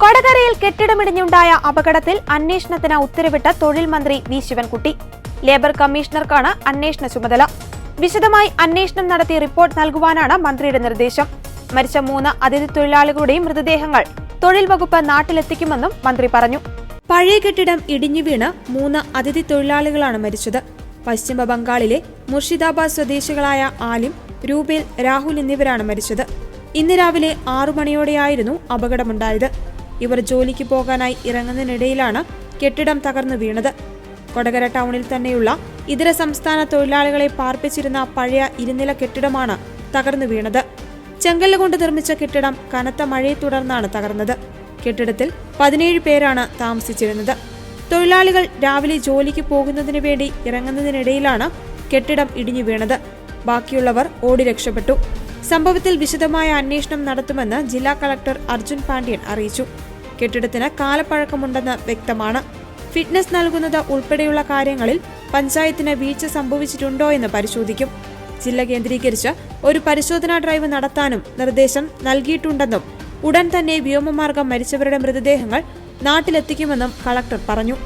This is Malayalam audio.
കൊടകരയിൽ കെട്ടിടമിടിഞ്ഞുണ്ടായ അപകടത്തിൽ അന്വേഷണത്തിന് ഉത്തരവിട്ട തൊഴിൽ മന്ത്രി വി. ശിവൻകുട്ടി. ലേബർ കമ്മീഷണർക്കാണ് അന്വേഷണ ചുമതല. വിശദമായി അന്വേഷണം നടത്തി റിപ്പോർട്ട് നൽകുവാനാണ് മന്ത്രിയുടെ നിർദ്ദേശം. മരിച്ച മൂന്ന് അതിഥി തൊഴിലാളികളുടെയും മൃതദേഹങ്ങൾ തൊഴിൽ വകുപ്പ് നാട്ടിലെത്തിക്കുമെന്നും മന്ത്രി പറഞ്ഞു. പഴയ കെട്ടിടം ഇടിഞ്ഞു വീണ് മൂന്ന് അതിഥി തൊഴിലാളികളാണ് മരിച്ചത്. പശ്ചിമ ബംഗാളിലെ മുർഷിദാബാദ് സ്വദേശികളായ ആലിം രൂപേൽ രാഹുൽ എന്നിവരാണ് മരിച്ചത്. ഇന്ന് രാവിലെ ആറു മണിയോടെയായിരുന്നു അപകടമുണ്ടായത്. ഇവർ ജോലിക്ക് പോകാനായി ഇറങ്ങുന്നതിനിടയിലാണ് കെട്ടിടം തകർന്നു വീണത്. കൊടകര ടൗണിൽ തന്നെയുള്ള ഇതര സംസ്ഥാന തൊഴിലാളികളെ പാർപ്പിച്ചിരുന്ന പഴയ ഇരുനില കെട്ടിടമാണ് തകർന്നു വീണത്. ചെങ്കല്ല് കൊണ്ട് നിർമ്മിച്ച കെട്ടിടം കനത്ത മഴയെ തുടർന്നാണ് തകർന്നത്. കെട്ടിടത്തിൽ പതിനേഴ് പേരാണ് താമസിച്ചിരുന്നത്. തൊഴിലാളികൾ രാവിലെ ജോലിക്ക് പോകുന്നതിന് വേണ്ടി ഇറങ്ങുന്നതിനിടയിലാണ് കെട്ടിടം ഇടിഞ്ഞു വീണത്. ബാക്കിയുള്ളവർ ഓടി രക്ഷപ്പെട്ടു. സംഭവത്തിൽ വിശദമായ അന്വേഷണം നടത്തുമെന്ന് ജില്ലാ കളക്ടർ അർജുൻ പാണ്ഡ്യൻ അറിയിച്ചു. കെട്ടിടത്തിന് കാലപ്പഴക്കമുണ്ടെന്ന് വ്യക്തമാണ്. ഫിറ്റ്നസ് നൽകുന്നത് ഉൾപ്പെടെയുള്ള കാര്യങ്ങളിൽ പഞ്ചായത്തിന് വീഴ്ച സംഭവിച്ചിട്ടുണ്ടോ എന്ന് പരിശോധിക്കും. ജില്ല കേന്ദ്രീകരിച്ച് ഒരു പരിശോധനാ ഡ്രൈവ് നടത്താനും നിർദ്ദേശം നൽകിയിട്ടുണ്ടെന്നും ഉടൻ തന്നെ വ്യോമമാർഗം മരിച്ചവരുടെ മൃതദേഹങ്ങൾ നാട്ടിലെത്തിക്കുമെന്നും കളക്ടർ പറഞ്ഞു.